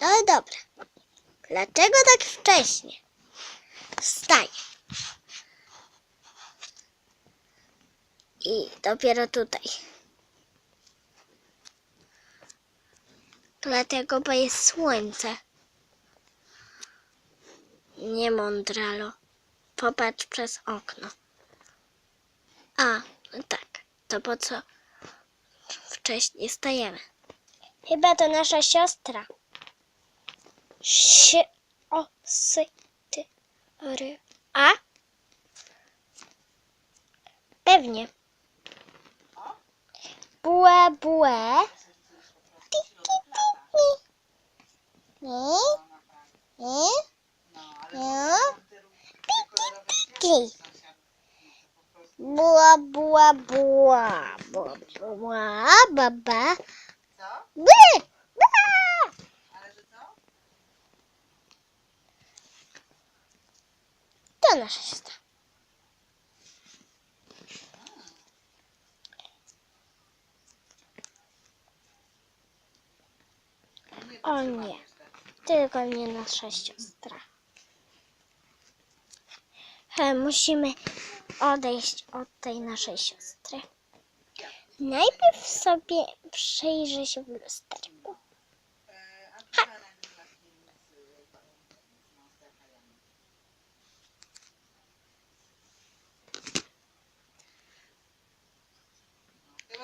No dobra. Dlaczego tak wcześnie? Wstaję. I dopiero tutaj. Dlatego, bo jest słońce. Nie mądralo. Popatrz przez okno. A, no tak. To po co wcześniej stajemy? Chyba to nasza siostra. O S T R A Pewnie. Bue, bue. Tiki, tiki. Nie? Nie? Nie? Tiki, tiki. Bua, bua, bua. Bua, bua, baba. Byk. To nasza siostra. O nie. Tylko nie nasza siostra. He, musimy odejść od tej naszej siostry. Najpierw sobie przyjrzę się w lusterku.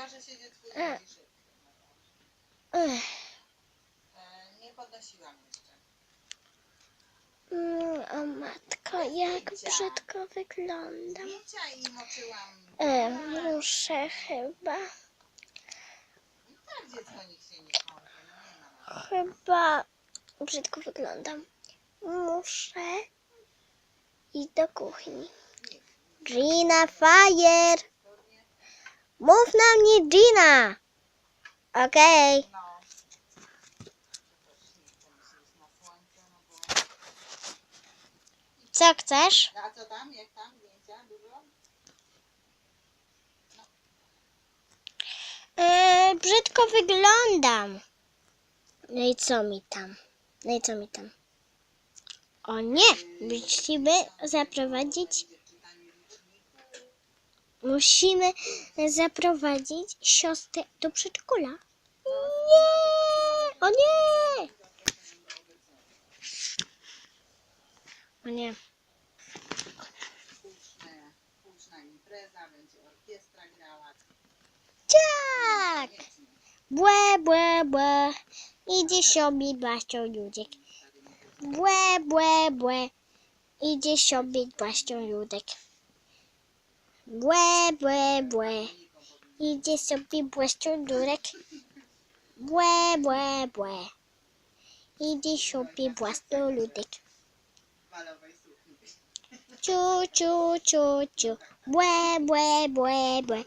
Chyba, że siedzi twój E. szybki. Ech, E, Nie podnosiłam jeszcze. mm, o matko, jak brzydko wyglądam. Zdjęcia i moczyłam. E, muszę chyba, tak dziecko nikt się nie kąpie. No nie ma. chyba brzydko wyglądam. Muszę iść do kuchni. Gina Fire! Mów na mnie Gina! Okej. Słońce, no. Co chcesz? A co tam? Jak tam? Zdjęcia? Dużo? Yy, brzydko wyglądam. No i co mi tam? No i co mi tam? O nie! Musimy zaprowadzić. Musimy zaprowadzić siostrę do przedszkola. Nie! O nie! O nie. Tak! Błe, błe, błe. Idzie sobie Błaścią Jódek. Błe, błe, błe. Idzie sobie Błaścią Jódek. Błe, błe, błe. Idzie sobie Błaścią Durek. Błe, błe, błe. Idzie sobie sukni. Ciu, ciu, ciu, ciu. Błe, błe, błe, błe.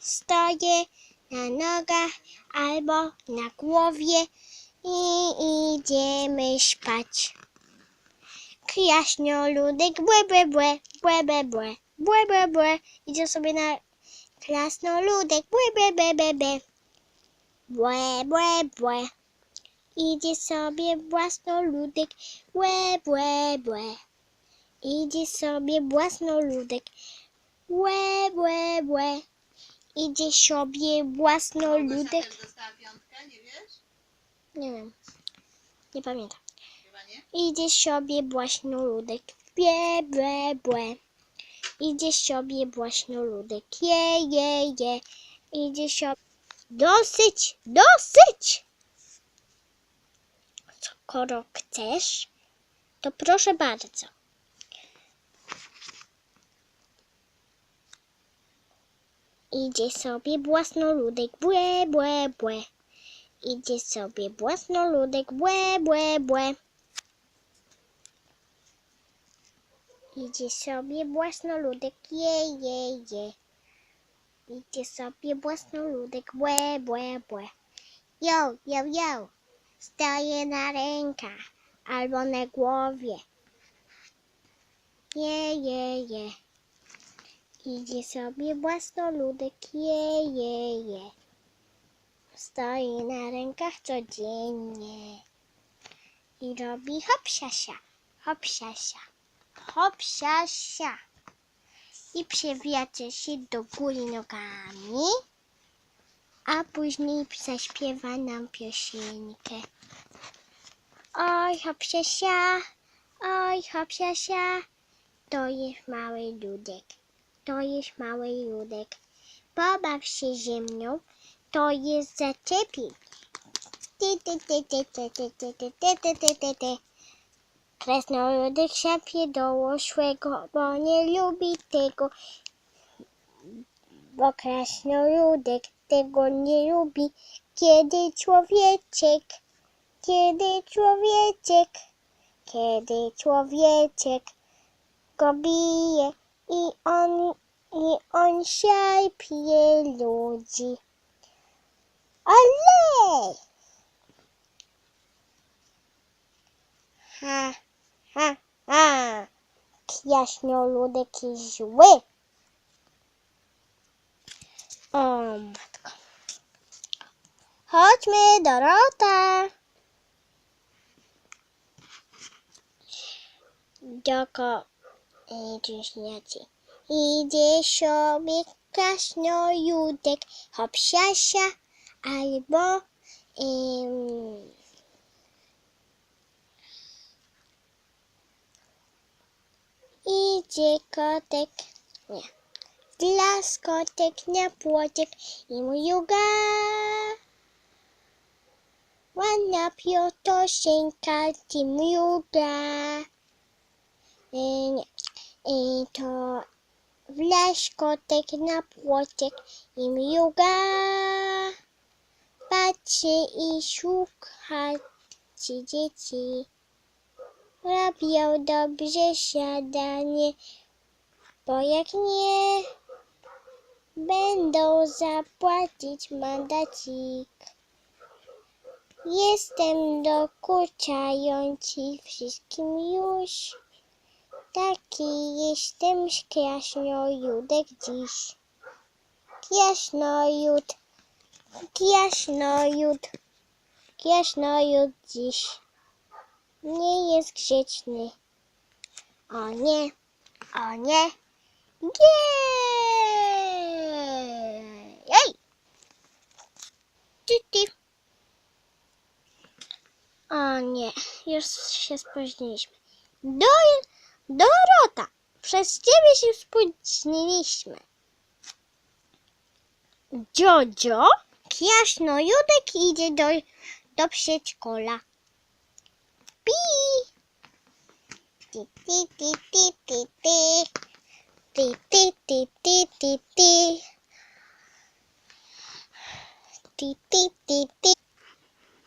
Stoję na nogach albo na głowie i idziemy spać. Kraśnoludek, błe, błe, błe, błe, błe, błe, błe, błe, błe. Idzie sobie na krasnoludek, błe, błe, błe, błe, błe. Błe, błe, błe. Idzie sobie własnoludek, błe, błe, błe. Idzie sobie własnoludek, błe, błe, błe. Idzie sobie własnoludek. Nie wiem. Nie pamiętam. Idzie sobie własnoludek. Bie, błe, błe. Idzie sobie własnoludek. Je, je, je. Idzie sobie. Dosyć, dosyć! Skoro chcesz, to proszę bardzo. Idzie sobie własnoludek. Błe, błe, błe. Idzie sobie własnoludek, błe, błe, błe. Idzie sobie własnoludek, je, je, je. Idzie sobie własnoludek, błe, błe, błe. Jo, jo, jo. Stoję na rękach albo na głowie. Je, je, je. Idzie sobie własnoludek, je, je, je. stoi na rękach codziennie i robi hopsiasia, hopsiasia, hopsiasia i przewijacie się do góry nogami, a później zaśpiewa nam piosenkę. Oj, hopsiasia, oj, hopsiasia, to jest mały ludek, to jest mały ludek. Pobaw się ziemią, to jest za ciebie. Ty, ty, ty, ty, ty, ty, ty, ty, ty, ty, ty, ty, ty. Kresnoludek szapie do łosłego, bo nie lubi tego. Bo krasnoludek tego nie lubi, kiedy człowieczek, kiedy człowieczek, kiedy człowieczek go bije i on, i on szarpie ludzi. Ale! Ha, ha, ha! Jaśnioludek jest zły. O matko. Chodźmy, Dorota. Doko, idzie śniacie. Idzie sobie krasnoludek, hopsiasia, albo em, idzie kotek, nie, dla kotek na płotek i mruga. Ładna piotosieńka ci mruga. E, nie, i to wleź kotek na płotek i mruga. Patrzy i szuka ci dzieci. Robią dobrze siadanie, bo jak nie, będą zapłacić mandacik. Jestem dokuczający wszystkim już. Taki jestem krasnoludek dziś. Krasnolud, krasnolud, krasnolud dziś. Nie jest grzeczny. O nie, o nie. Jej! Ej! Ty, ty. O nie, już się spóźniliśmy. Do, Dorota, przez ciebie się spóźniliśmy. Dziodzio, Krasnoludek idzie do, do przedszkola.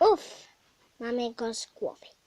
Oof, my man goes squawking.